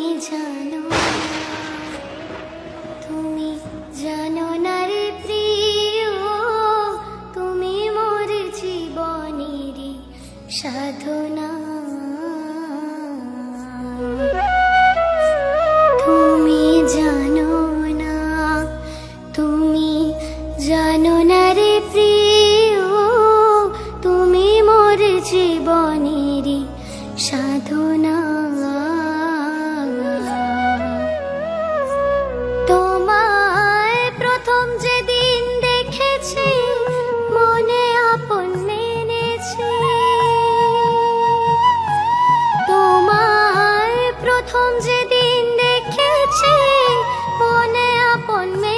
জানো তুমি জানো না রে প্রিয়, তুমি মোর জীবনেরই সাধনা। তুমি তুমি প্রিয়, তুমি সাধনা। প্রথম যেদিন দেখেছি মনে আপন মেনেছি